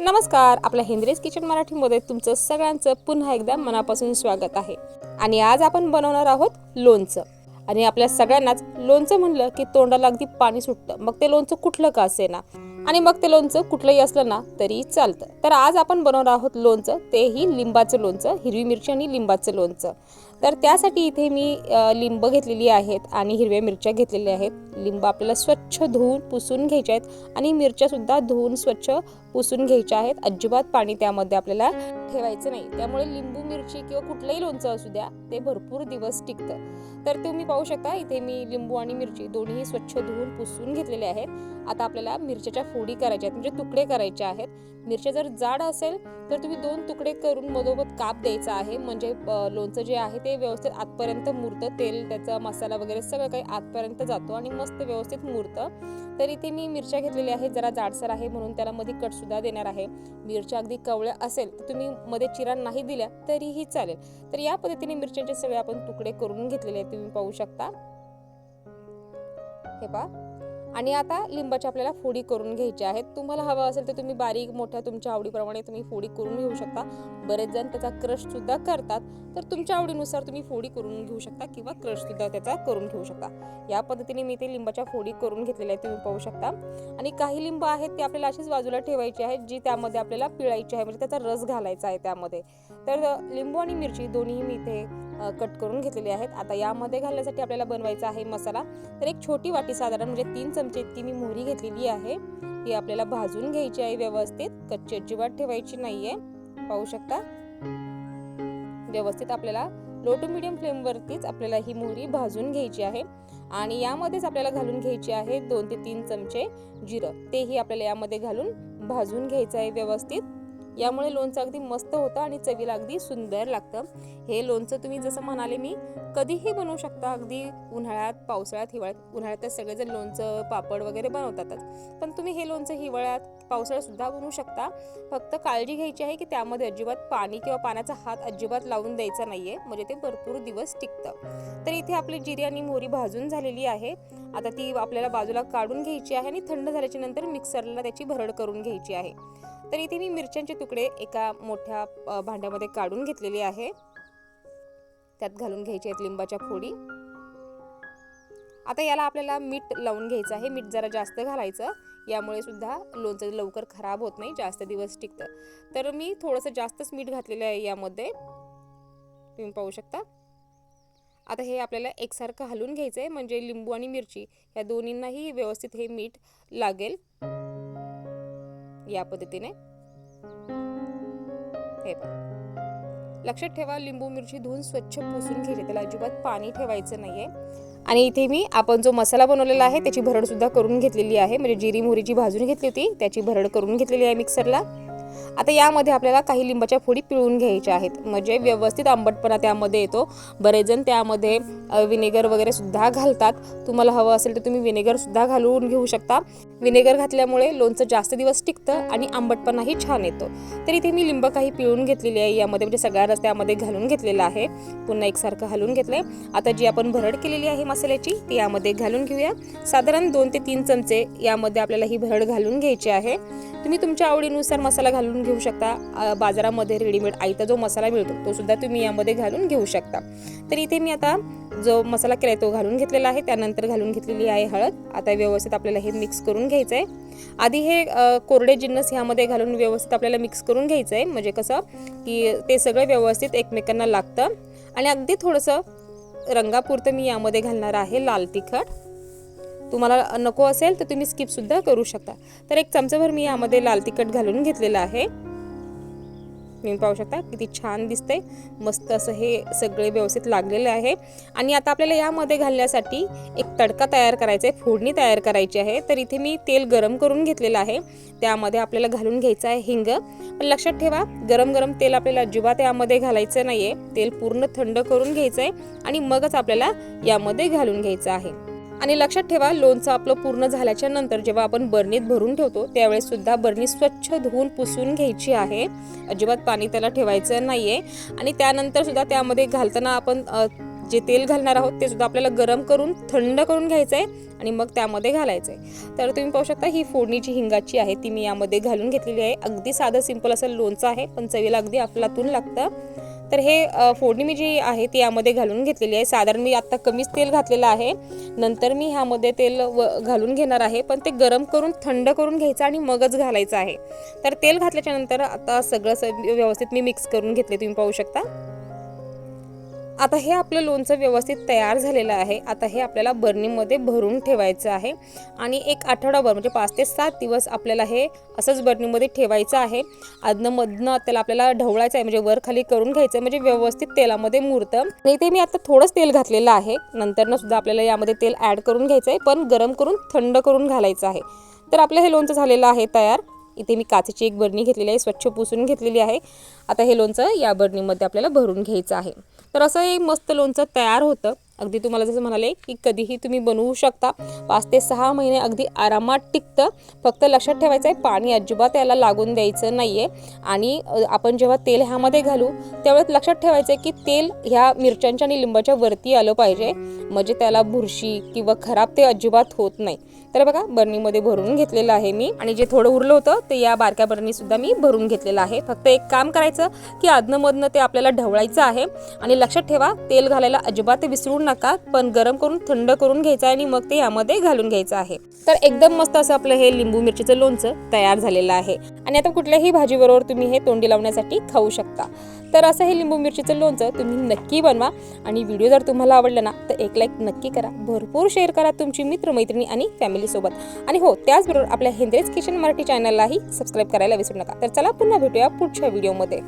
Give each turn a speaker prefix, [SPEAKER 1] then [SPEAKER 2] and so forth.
[SPEAKER 1] नमस्कार आपल्या हिंद्रेज किचन मराठीमध्ये तुमचं सगळ्यांचं पुन्हा एकदा मनापासून स्वागत आहे. आणि आज आपण बनवणार आहोत लोणचं. आणि आपल्या सगळ्यांनाच लोणचं म्हणलं की तोंडाला अगदी पाणी सुटतं. मग ते लोणचं कुठलं का असे ना आणि मग ते लोणचं कुठलंही असलं ना तरी चालतं. तर आज आपण बनवणार आहोत लोणचं तेही लिंबाचं लोणचं हिरवी मिरची आणि लिंबाचं लोणचं. तर त्यासाठी इथे मी लिंब घेतलेली आहेत आणि हिरव्या मिरच्या घेतलेल्या आहेत. लिंब आपल्याला स्वच्छ धुवून पुसून घ्यायच्या आहेत आणि मिरच्यासुद्धा धुवून स्वच्छ पुसून घ्यायच्या आहेत. अजिबात पाणी त्यामध्ये आपल्याला ठेवायचं नाही. त्यामुळे लिंबू मिरची किंवा कुठलंही लोणचं असू द्या ते भरपूर दिवस टिकतं. तर तुम्ही पाहू शकता इथे मी लिंबू आणि मिरची दोन्ही स्वच्छ धुवून पुसून घेतलेले आहेत. आता आपल्याला मिरच्याच्या फोडी करायच्या आहेत म्हणजे तुकडे करायचे आहेत. मिरच्या जर जाड असेल तर तुम्ही दोन तुकडे करून मधोमध काप द्यायचा आहे. म्हणजे लोणचं जे आहे ते ते व्यवस्थित आतपर्यंत मुरतं. तेल त्याचा मसाला वगैरे सगळं काही आतपर्यंत जातो आणि मस्त व्यवस्थित मुरतं. तर इथे मी मिरच्या घेतलेल्या आहेत जरा जाडसर आहे म्हणून त्याला मध्ये कटसुद्धा देणार आहे. मिरच्या अगदी कवळ्या असेल तर तुम्ही मध्ये चिरा नाही दिल्या तरीही चालेल. तर या पद्धतीने मिरच्यांचे सगळे आपण तुकडे करून घेतलेले आहेत तुम्ही पाहू शकता. हे पहा. आणि आता लिंबाच्या आपल्याला फोडी करून घ्यायची आहेत. तुम्हाला हवं असेल तर तुम्ही बारीक मोठ्या तुमच्या आवडीप्रमाणे तुम्ही फोडी करून घेऊ शकता. बरेच जण त्याचा क्रश सुद्धा करतात. तर तुमच्या आवडीनुसार तुम्ही फोडी करून घेऊ शकता किंवा क्रश सुद्धा त्याचा करून घेऊ शकता. या पद्धतीने मी ते लिंबाच्या फोडी करून घेतलेल्या आहेत तुम्ही पाहू शकता. आणि काही लिंब आहेत ते आपल्याला अशीच बाजूला ठेवायची आहेत जी त्यामध्ये आपल्याला पिळायची आहे. म्हणजे त्याचा रस घालायचा आहे त्यामध्ये. तर लिंबू आणि मिरची दोन्ही मी इथे कट करून घेतलेले आहेत. आता यामध्ये घालण्यासाठी आपल्याला बनवायचा आहे मसाला. तर एक छोटी वाटी साधारण म्हणजे तीन चमचे इतकी मी मोहरी घेतलेली आहे. ती आपल्याला भाजून घ्यायची आहे व्यवस्थित. कच्ची अजिबात ठेवायची नाही आहे पाहू शकता? व्यवस्थित आपल्याला लो टू मिडियम फ्लेमवरतीच आपल्याला ही मोहरी भाजून घ्यायची आहे. आणि यामध्येच आपल्याला घालून घ्यायची आहे दोन ते तीन चमचे जिरं. तेही आपल्याला यामध्ये घालून भाजून घ्यायचं आहे व्यवस्थित. यामुळे लोणचं अगदी मस्त होतं आणि चवीला अगदी सुंदर लागतं. हे लोणचं तुम्ही जसं म्हणाले मी कधीही बनवू शकता. अगदी उन्हाळ्यात पावसाळ्यात हिवाळ्यात उन्हाळ्यात तर सगळेजण लोणचं पापड वगैरे बनवतातच. पण तुम्ही हे लोणचं हिवाळ्यात पावसाळ्यातसुद्धा बनवू शकता. फक्त काळजी घ्यायची आहे की त्यामध्ये अजिबात पाणी किंवा पाण्याचा हात अजिबात लावून द्यायचा नाही आहे म्हणजे ते भरपूर दिवस टिकतं. तर इथे आपली जिरी आणि मोहरी भाजून झालेली आहे. आता ती आपल्याला बाजूला काढून घ्यायची आहे आणि थंड झाल्याच्यानंतर मिक्सरला त्याची भरड करून घ्यायची आहे. तर इथे मी मिरच्यांचे तुकडे एका मोठ्या भांड्यामध्ये काढून घेतलेले आहे. त्यात घालून घ्यायचे आहेत लिंबाच्या फोडी. आता याला आपल्याला मीठ लावून घ्यायचं आहे. मीठ जरा जास्त घालायचं. यामुळे सुद्धा लोणचं लवकर खराब होत नाही जास्त दिवस टिकतं. तर मी थोडंसं जास्तच मीठ घातलेलं आहे यामध्ये. तुम्ही पाहू शकता. आता हे आपल्याला एकसारखं हलून घ्यायचं आहे म्हणजे लिंबू आणि मिरची या दोन्हींनाही व्यवस्थित हे मीठ लागेल. या पद्धतीने. हे लक्षात ठेवा लिंबू मिरची धुवून स्वच्छ पुसून घ्यायची त्याला अजिबात पाणी ठेवायचं नाहीये. आणि इथे मी आपण जो मसाला बनवलेला आहे त्याची भरड सुद्धा करून घेतलेली आहे. म्हणजे जिरी मोहरीची भाजून घेतली होती त्याची भरड करून घेतलेली आहे मिक्सरला आता यामध्ये आपल्याला काही लिंबाच्या फोडी पिळून घ्यायच्या आहेत. म्हणजे व्यवस्थित आंबटपणा त्यामध्ये येतो. बरेच जण त्यामध्ये विनेगर वगैरे सुद्धा घालतात. तुम्हाला हवं असेल तर तुम्ही विनेगर सुद्धा घालून घेऊ शकता. विनेगर घातल्यामुळे लोणचं जास्त दिवस टिकतं आणि आंबटपणाही छान येतो. तर इथे मी लिंब काही पिळून घेतलेली आहे. यामध्ये म्हणजे सगळा रस्त्यामध्ये घालून घेतलेला आहे. पुन्हा एकसारखं घालून घेतलंय. आता जी आपण भरड केलेली आहे मसाल्याची ती यामध्ये घालून घेऊया. साधारण दोन ते तीन चमचे यामध्ये आपल्याला ही भरड घालून घ्यायची आहे. तुम्ही तुमच्या आवडीनुसार मसाला घालून घेऊ शकता. बाजारामध्ये रेडीमेड आयता जो मसाला मिळतो तो सुद्धा तुम्ही यामध्ये घालून घेऊ शकता. तर इथे मी आता जो मसाला केलाय तो घालून घेतलेला आहे. त्यानंतर घालून घेतलेली आहे हळद. आता व्यवस्थित आपल्याला हे मिक्स करून घ्यायचं आहे आधी हे कोरडे जिन्नस ह्यामध्ये घालून व्यवस्थित आपल्याला मिक्स करून घ्यायचं आहे म्हणजे कसं की ते सगळं व्यवस्थित एकमेकांना लागतं. आणि अगदी थोडंसं रंगापुरतं मी यामध्ये घालणार आहे लाल तिखट. तुम्हाला नको असेल तर तुम्ही स्किपसुद्धा करू शकता. तर एक चमचाभर मी यामध्ये लाल तिखट घालून घेतलेलं आहे. तुम्ही पाहू शकता किती छान दिसतंय. मस्त असं हे सगळे व्यवस्थित लागलेले आहे. आणि आता आपल्याला यामध्ये घालण्यासाठी एक तडका तयार करायचा आहे फोडणी तयार करायची आहे. तर इथे मी तेल गरम करून घेतलेलं आहे. त्यामध्ये आपल्याला घालून घ्यायचं आहे हिंग. पण लक्षात ठेवा गरम गरम तेल आपल्याला अजिबात यामध्ये घालायचं नाहीये. तेल पूर्ण थंड करून घ्यायचं आहे आणि मगच आपल्याला यामध्ये घालून घ्यायचं आहे. आणि लक्षात ठेवा लोणचं आपलं पूर्ण झाल्याच्यानंतर जेव्हा आपण बरणीत भरून ठेवतो त्यावेळेस सुद्धा बरणी स्वच्छ धुवून पुसून घ्यायची आहे. अजिबात पाणी त्याला ठेवायचं नाहीये. आणि त्यानंतर सुद्धा त्यामध्ये घालताना आपण जे तेल घालणार आहोत ते सुद्धा आपल्याला गरम करून थंड करून घ्यायचं आहे आणि मग त्यामध्ये घालायचं आहे तर तुम्ही पाहू शकता ही फोडणीची हिंगाची आहे ती मी यामध्ये घालून घेतलेली आहे. अगदी साधं सिंपल असं लोणचं आहे पण चवीला अगदी अफलातून लागतं. तर हे फोडणी मी जी आहे ती यामध्ये घालून घेतलेली आहे. साधारण मी आत्ता कमीच तेल घातलेलं आहे. नंतर मी ह्यामध्ये तेल व घालून घेणार आहे. पण ते गरम करून थंड करून घ्यायचं आणि मगच घालायचं आहे. तर तेल घातल्याच्यानंतर आता सगळं स व्यवस्थित मी मिक्स करून घेतले तुम्ही पाहू शकता. आता हे आपलं लोणचं व्यवस्थित तयार झालेलं आहे. आता हे आपल्याला बर्नीमध्ये भरून ठेवायचं आहे. आणि एक आठवडाभर म्हणजे पाच ते सात दिवस आपल्याला हे असंच बर्नीमध्ये ठेवायचं आहे. अदनंमधनं त्याला आपल्याला ढवळायचं आहे म्हणजे वर खाली करून घ्यायचं आहे म्हणजे व्यवस्थित तेलामध्ये मुरतं. आणि इथे मी आता थोडंच तेल घातलेलं आहे. नंतरनं सुद्धा आपल्याला यामध्ये तेल ॲड करून घ्यायचं आहे पण गरम करून थंड करून घालायचं आहे. तर आपलं हे लोणचं झालेलं आहे तयार. इथे मी काचेची एक बरणी घेतलेली आहे स्वच्छ पुसून घेतलेली आहे. आता हे लोणचं या बरणीमध्ये आपल्याला भरून घ्यायचं आहे. तर असं एक मस्त लोणचं तयार होतं. अगदी तुम्हाला जसं म्हणाले की कधीही तुम्ही बनवू शकता. पाच ते सहा महिने अगदी आरामात टिकतं. फक्त लक्षात ठेवायचं आहे पाणी अजिबात याला लागून द्यायचं नाही आहे आणि आपण जेव्हा तेल ह्यामध्ये घालू त्यावेळेस लक्षात ठेवायचं आहे की तेल ह्या मिरच्यांच्या आणि लिंबाच्या वरती आलं पाहिजे. म्हणजे त्याला बुरशी किंवा खराब ते अजिबात होत नाही. तर बघा बर्नीमध्ये भरून घेतलेलं आहे मी. आणि जे थोडं उरलं होतं ते या बारक्या बर्नी सुद्धा मी भरून घेतलेलं आहे. फक्त एक काम करायचं की आदनंमधनं ते आपल्याला ढवळायचं आहे. आणि लक्षात ठेवा तेल घालायला अजिबात विसरू नका पण गरम करून थंड करून घ्यायचं आहे आणि मग ते यामध्ये घालून घ्यायचं आहे. तर एकदम मस्त असं आपलं हे लिंबू मिरचीचं लोणचं तयार झालेलं आहे. आणि आता कुठल्याही भाजीबरोबर तुम्ही हे तोंडी लावण्यासाठी खाऊ शकता. तर असं हे लिंबू मिरचीचं लोणचं तुम्ही नक्की बनवा. आणि व्हिडिओ जर तुम्हाला आवडला ना तर एक लाईक नक्की करा. भरपूर शेअर करा तुमची मित्रमैत्रिणी आणि फॅमिली फॅमिलीसोबत. आणि हो त्याचबरोबर आपल्या हेंद्रेज किचन मराठी चॅनललाही सबस्क्राईब करायला विसरू नका. तर चला पुन्हा भेटूया पुढच्या व्हिडिओमध्ये